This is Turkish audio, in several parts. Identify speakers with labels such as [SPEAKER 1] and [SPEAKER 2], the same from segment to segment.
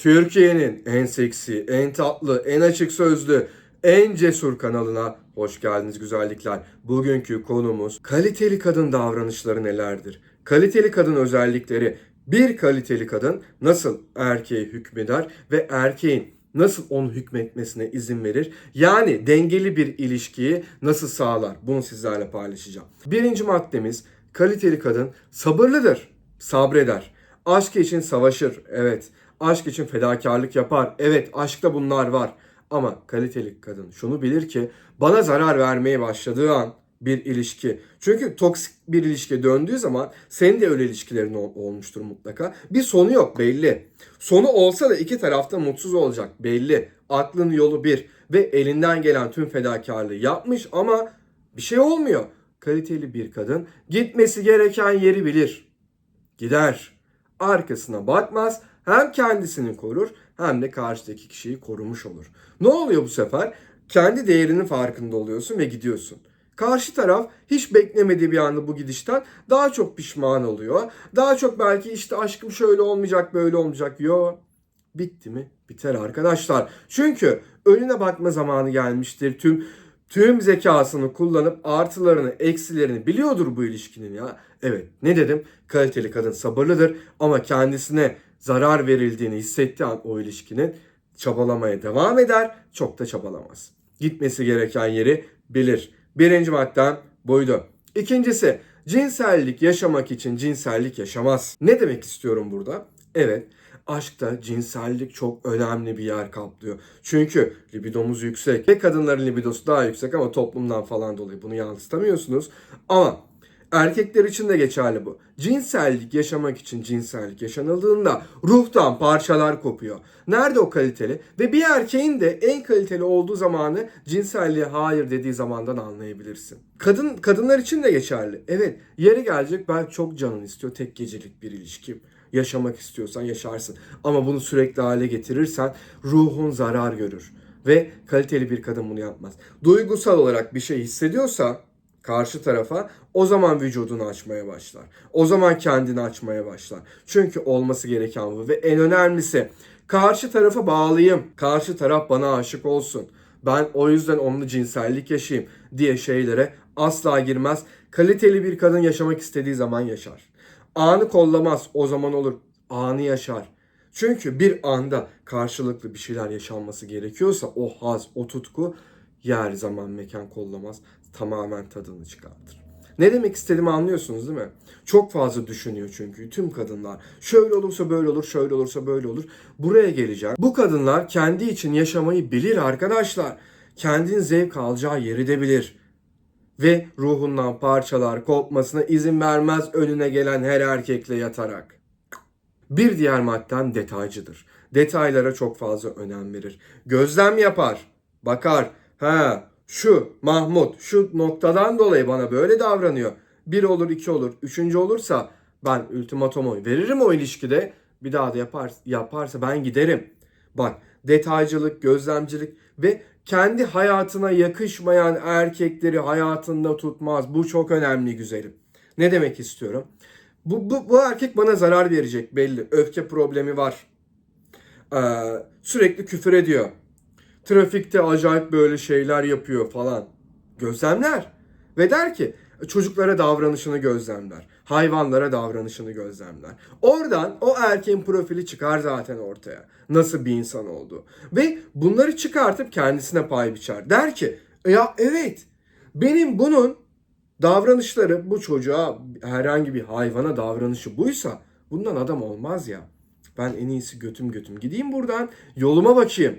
[SPEAKER 1] Türkiye'nin en seksi, en tatlı, en açık sözlü, en cesur kanalına hoş geldiniz güzellikler. Bugünkü konumuz kaliteli kadın davranışları nelerdir? Kaliteli kadın özellikleri, bir kaliteli kadın nasıl erkeğe hükmeder ve erkeğin nasıl onu hükmetmesine izin verir? Yani dengeli bir ilişkiyi nasıl sağlar? Bunu sizlerle paylaşacağım. Birinci maddemiz kaliteli kadın sabırlıdır, sabreder. Aşk için savaşır, evet. Aşk için fedakarlık yapar, evet. Aşkta bunlar var. Ama kaliteli kadın şunu bilir ki bana zarar vermeye başladığı an bir ilişki. Çünkü toksik bir ilişki döndüğü zaman senin de öyle ilişkilerin ol- olmuştur mutlaka. Bir sonu yok belli. Sonu olsa da iki tarafta mutsuz olacak belli. Aklın yolu bir ve elinden gelen tüm fedakarlığı yapmış ama bir şey olmuyor. Kaliteli bir kadın gitmesi gereken yeri bilir. Gider. Arkasına bakmaz. Hem kendisini korur hem de karşıdaki kişiyi korumuş olur. Ne oluyor bu sefer? Kendi değerinin farkında oluyorsun ve gidiyorsun. Karşı taraf hiç beklemediği bir anda bu gidişten daha çok pişman oluyor. Daha çok belki işte aşkım şöyle olmayacak böyle olmayacak. Yo bitti mi? Biter arkadaşlar. Çünkü önüne bakma zamanı gelmiştir. Tüm tüm zekasını kullanıp artılarını, eksilerini biliyordur bu ilişkinin ya. Evet, ne dedim? Kaliteli kadın sabırlıdır ama kendisine zarar verildiğini hissettiği an o ilişkinin çabalamaya devam eder, çok da çabalamaz. Gitmesi gereken yeri bilir. Birinci maddem buydu. İkincisi, cinsellik yaşamak için cinsellik yaşamaz. Ne demek istiyorum burada? Evet, aşkta cinsellik çok önemli bir yer kaplıyor. Çünkü libidomuz yüksek ve kadınların libidosu daha yüksek ama toplumdan falan dolayı bunu yansıtamıyorsunuz. Ama erkekler için de geçerli bu. Cinsellik yaşamak için cinsellik yaşanıldığında ruhtan parçalar kopuyor. Nerede o kaliteli? Ve bir erkeğin de en kaliteli olduğu zamanı cinselliğe hayır dediği zamandan anlayabilirsin. Kadın kadınlar için de geçerli. Evet, yeri gelecek belki çok canın istiyor tek gecelik bir ilişki yaşamak istiyorsan yaşarsın. Ama bunu sürekli hale getirirsen ruhun zarar görür. Ve kaliteli bir kadın bunu yapmaz. Duygusal olarak bir şey hissediyorsa karşı tarafa o zaman vücudunu açmaya başlar. O zaman kendini açmaya başlar. Çünkü olması gereken bu ve en önemlisi karşı tarafa bağlıyım. Karşı taraf bana aşık olsun. Ben o yüzden onunla cinsellik yaşayayım diye şeylere asla girmez. Kaliteli bir kadın yaşamak istediği zaman yaşar. Anı kollamaz o zaman olur. Anı yaşar. Çünkü bir anda karşılıklı bir şeyler yaşanması gerekiyorsa o haz, o tutku yer zaman mekan kollamaz. Tamamen tadını çıkartır. Ne demek istediğimi anlıyorsunuz değil mi? Çok fazla düşünüyor çünkü tüm kadınlar. Şöyle olursa böyle olur, şöyle olursa böyle olur. Buraya geleceğim. Bu kadınlar kendi için yaşamayı bilir arkadaşlar. Kendin zevk alacağı yeri de bilir ve ruhundan parçalar kopmasına izin vermez önüne gelen her erkekle yatarak. Bir diğer madden detaycıdır. Detaylara çok fazla önem verir. Gözlem yapar, bakar. Ha, şu Mahmut şu noktadan dolayı bana böyle davranıyor. Bir olur, iki olur, üçüncü olursa ben ultimatomu veririm o ilişkide. Bir daha da yapar, yaparsa ben giderim. Bak detaycılık, gözlemcilik ve kendi hayatına yakışmayan erkekleri hayatında tutmaz. Bu çok önemli güzelim. Ne demek istiyorum? Bu, bu, bu erkek bana zarar verecek belli. Öfke problemi var. Ee, sürekli küfür ediyor. Trafikte acayip böyle şeyler yapıyor falan. Gözlemler. Ve der ki çocuklara davranışını gözlemler. Hayvanlara davranışını gözlemler. Oradan o erkeğin profili çıkar zaten ortaya. Nasıl bir insan olduğu. Ve bunları çıkartıp kendisine pay biçer. Der ki ya evet benim bunun davranışları bu çocuğa herhangi bir hayvana davranışı buysa bundan adam olmaz ya. Ben en iyisi götüm götüm gideyim buradan yoluma bakayım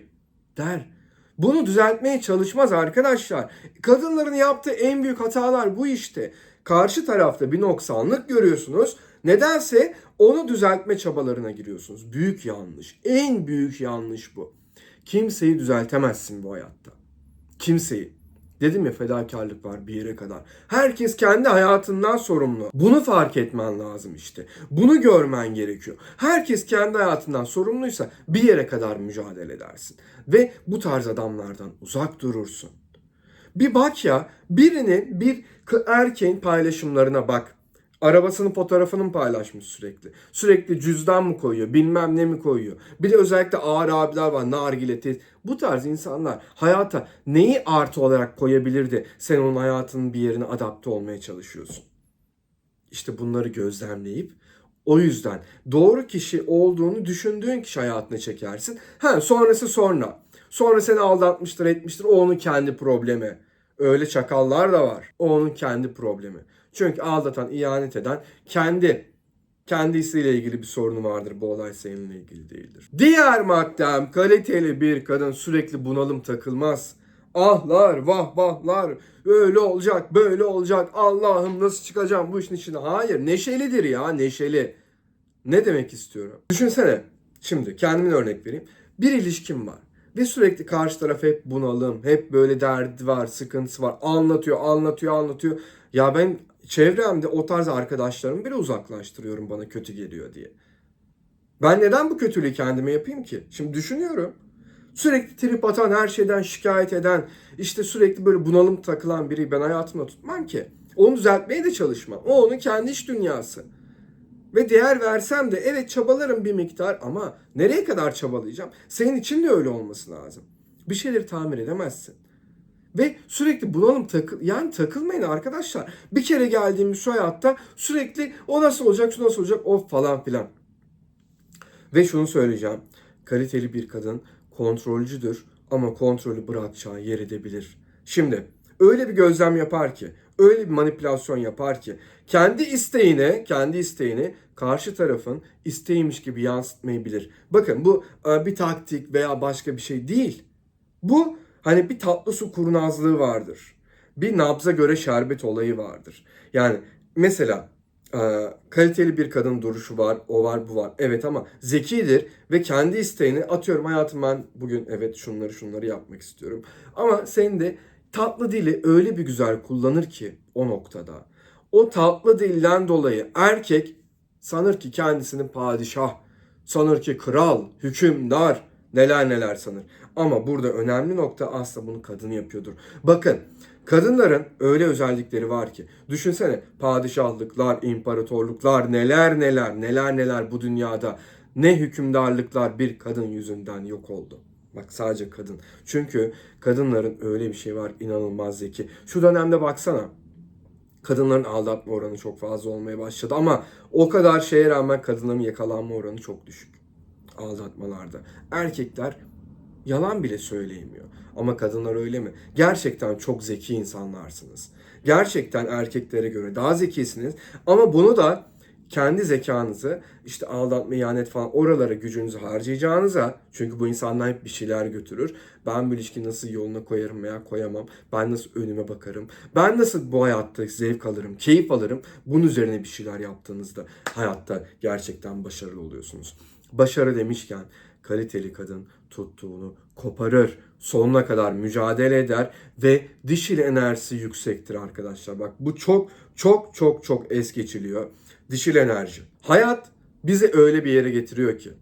[SPEAKER 1] der. Bunu düzeltmeye çalışmaz arkadaşlar. Kadınların yaptığı en büyük hatalar bu işte. Karşı tarafta bir noksanlık görüyorsunuz. Nedense onu düzeltme çabalarına giriyorsunuz. Büyük yanlış. En büyük yanlış bu. Kimseyi düzeltemezsin bu hayatta. Kimseyi. Dedim ya fedakarlık var bir yere kadar. Herkes kendi hayatından sorumlu. Bunu fark etmen lazım işte. Bunu görmen gerekiyor. Herkes kendi hayatından sorumluysa bir yere kadar mücadele edersin. Ve bu tarz adamlardan uzak durursun. Bir bak ya birinin bir erkeğin paylaşımlarına bak. Arabasının fotoğrafını mı paylaşmış sürekli? Sürekli cüzdan mı koyuyor? Bilmem ne mi koyuyor? Bir de özellikle ağır abiler var. Nargile, tez. Bu tarz insanlar hayata neyi artı olarak koyabilirdi? Sen onun hayatının bir yerine adapte olmaya çalışıyorsun. İşte bunları gözlemleyip o yüzden doğru kişi olduğunu düşündüğün kişi hayatına çekersin. Ha sonrası sonra. Sonra seni aldatmıştır etmiştir. O onun kendi problemi. Öyle çakallar da var. O onun kendi problemi. Çünkü aldatan, ihanet eden kendi kendisiyle ilgili bir sorunu vardır. Bu olay seninle ilgili değildir. Diğer maddem kaliteli bir kadın sürekli bunalım takılmaz. Ahlar, vah vahlar, öyle olacak, böyle olacak, Allah'ım nasıl çıkacağım bu işin içine. Hayır, neşelidir ya, neşeli. Ne demek istiyorum? Düşünsene, şimdi kendimin örnek vereyim. Bir ilişkim var ve sürekli karşı taraf hep bunalım, hep böyle derdi var, sıkıntısı var. Anlatıyor, anlatıyor, anlatıyor. Ya ben çevremde o tarz arkadaşlarımı bile uzaklaştırıyorum bana kötü geliyor diye. Ben neden bu kötülüğü kendime yapayım ki? Şimdi düşünüyorum. Sürekli trip atan, her şeyden şikayet eden, işte sürekli böyle bunalım takılan biri ben hayatımda tutmam ki. Onu düzeltmeye de çalışmam. O onun kendi iş dünyası. Ve değer versem de evet çabalarım bir miktar ama nereye kadar çabalayacağım? Senin için de öyle olması lazım. Bir şeyleri tamir edemezsin. Ve sürekli bunalım takıl yani takılmayın arkadaşlar. Bir kere geldiğimiz şu hayatta sürekli o nasıl olacak, şu nasıl olacak, o falan filan. Ve şunu söyleyeceğim. Kaliteli bir kadın kontrolcüdür ama kontrolü bırakacağı yer edebilir. Şimdi öyle bir gözlem yapar ki, öyle bir manipülasyon yapar ki kendi isteğine, kendi isteğini karşı tarafın isteğiymiş gibi yansıtmayı bilir. Bakın bu e, bir taktik veya başka bir şey değil. Bu hani bir tatlı su kurnazlığı vardır. Bir nabza göre şerbet olayı vardır. Yani mesela e, kaliteli bir kadın duruşu var, o var, bu var. Evet ama zekidir ve kendi isteğini atıyorum hayatım ben bugün evet şunları şunları yapmak istiyorum. Ama senin de tatlı dili öyle bir güzel kullanır ki o noktada. O tatlı dilden dolayı erkek sanır ki kendisini padişah, sanır ki kral, hükümdar, neler neler sanır. Ama burada önemli nokta aslında bunu kadın yapıyordur. Bakın kadınların öyle özellikleri var ki düşünsene padişahlıklar, imparatorluklar neler neler neler neler bu dünyada ne hükümdarlıklar bir kadın yüzünden yok oldu. Bak sadece kadın. Çünkü kadınların öyle bir şey var inanılmaz zeki. Şu dönemde baksana kadınların aldatma oranı çok fazla olmaya başladı ama o kadar şeye rağmen kadınların yakalanma oranı çok düşük aldatmalarda. Erkekler yalan bile söyleyemiyor. Ama kadınlar öyle mi? Gerçekten çok zeki insanlarsınız. Gerçekten erkeklere göre daha zekisiniz. Ama bunu da kendi zekanızı işte aldatma, ihanet falan oralara gücünüzü harcayacağınıza çünkü bu insanlar hep bir şeyler götürür. Ben bu ilişkiyi nasıl yoluna koyarım veya koyamam. Ben nasıl önüme bakarım. Ben nasıl bu hayatta zevk alırım, keyif alırım. Bunun üzerine bir şeyler yaptığınızda hayatta gerçekten başarılı oluyorsunuz. Başarı demişken kaliteli kadın tuttuğunu koparır. Sonuna kadar mücadele eder ve dişil enerjisi yüksektir arkadaşlar. Bak bu çok çok çok çok es geçiliyor. Dişil enerji. Hayat bizi öyle bir yere getiriyor ki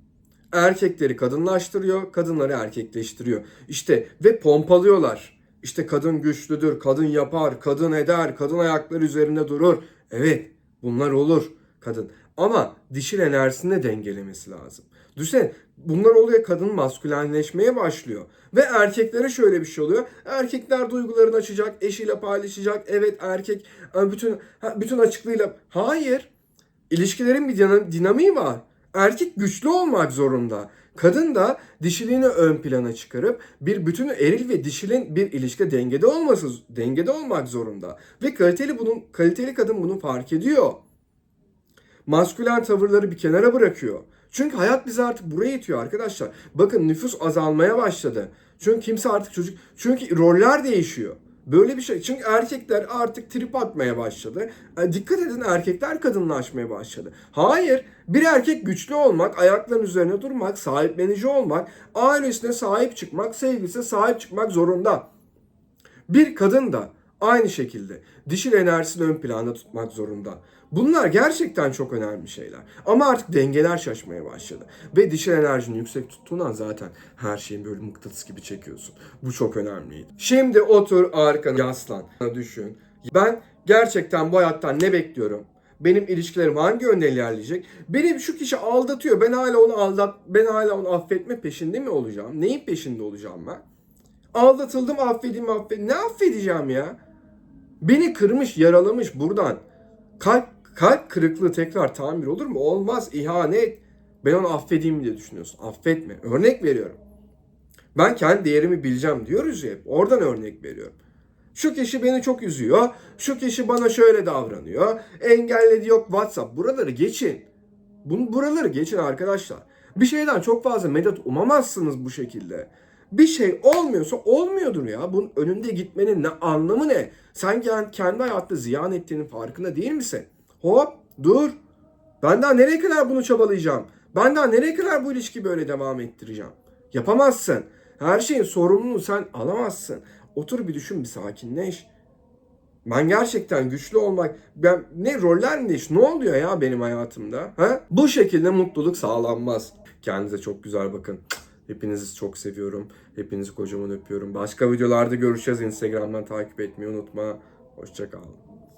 [SPEAKER 1] erkekleri kadınlaştırıyor, kadınları erkekleştiriyor. İşte ve pompalıyorlar. İşte kadın güçlüdür, kadın yapar, kadın eder, kadın ayakları üzerinde durur. Evet, bunlar olur kadın. Ama dişil enerjisini de dengelemesi lazım. Düşünsene bunlar oluyor kadın maskülenleşmeye başlıyor. Ve erkeklere şöyle bir şey oluyor. Erkekler duygularını açacak, eşiyle paylaşacak. Evet erkek bütün bütün açıklığıyla. Hayır. İlişkilerin bir dinamiği var. Erkek güçlü olmak zorunda. Kadın da dişiliğini ön plana çıkarıp bir bütün eril ve dişilin bir ilişkide dengede olması dengede olmak zorunda. Ve kaliteli bunun kaliteli kadın bunu fark ediyor. Maskülen tavırları bir kenara bırakıyor. Çünkü hayat bizi artık buraya itiyor arkadaşlar. Bakın nüfus azalmaya başladı. Çünkü kimse artık çocuk çünkü roller değişiyor. Böyle bir şey. Çünkü erkekler artık trip atmaya başladı. E, dikkat edin erkekler kadınlaşmaya başladı. Hayır. Bir erkek güçlü olmak, ayaklarının üzerine durmak, sahiplenici olmak, ailesine sahip çıkmak, sevgilisine sahip çıkmak zorunda. Bir kadın da aynı şekilde dişil enerjisini ön planda tutmak zorunda. Bunlar gerçekten çok önemli şeyler. Ama artık dengeler şaşmaya başladı. Ve dişil enerjini yüksek tuttuğundan zaten her şeyin böyle mıknatıs gibi çekiyorsun. Bu çok önemliydi. Şimdi otur arkana yaslan. Düşün. Ben gerçekten bu hayattan ne bekliyorum? Benim ilişkilerim hangi yönde ilerleyecek? Benim şu kişi aldatıyor. Ben hala onu aldat ben hala onu affetme peşinde mi olacağım? Neyin peşinde olacağım ben? Aldatıldım affedeyim affedeyim. Ne affedeceğim ya? Beni kırmış, yaralamış buradan. Kalp kalp kırıklığı tekrar tamir olur mu? Olmaz. İhanet. Ben onu affedeyim diye düşünüyorsun. Affetme. Örnek veriyorum. Ben kendi değerimi bileceğim diyoruz ya hep. Oradan örnek veriyorum. Şu kişi beni çok üzüyor. Şu kişi bana şöyle davranıyor. Engelledi yok WhatsApp. Buraları geçin. Bunu, buraları geçin arkadaşlar. Bir şeyden çok fazla medet umamazsınız bu şekilde. Bir şey olmuyorsa olmuyordur ya. Bunun önünde gitmenin ne anlamı ne? Sen kendi, hayatında ziyan ettiğinin farkında değil misin? Hop dur. Ben daha nereye kadar bunu çabalayacağım? Ben daha nereye kadar bu ilişkiyi böyle devam ettireceğim? Yapamazsın. Her şeyin sorumluluğunu sen alamazsın. Otur bir düşün bir sakinleş. Ben gerçekten güçlü olmak, ben ne roller mi değiş? Ne oluyor ya benim hayatımda? Ha? Bu şekilde mutluluk sağlanmaz. Kendinize çok güzel bakın. Hepinizi çok seviyorum. Hepinizi kocaman öpüyorum. Başka videolarda görüşeceğiz. Instagram'dan takip etmeyi unutma. Hoşçakalın.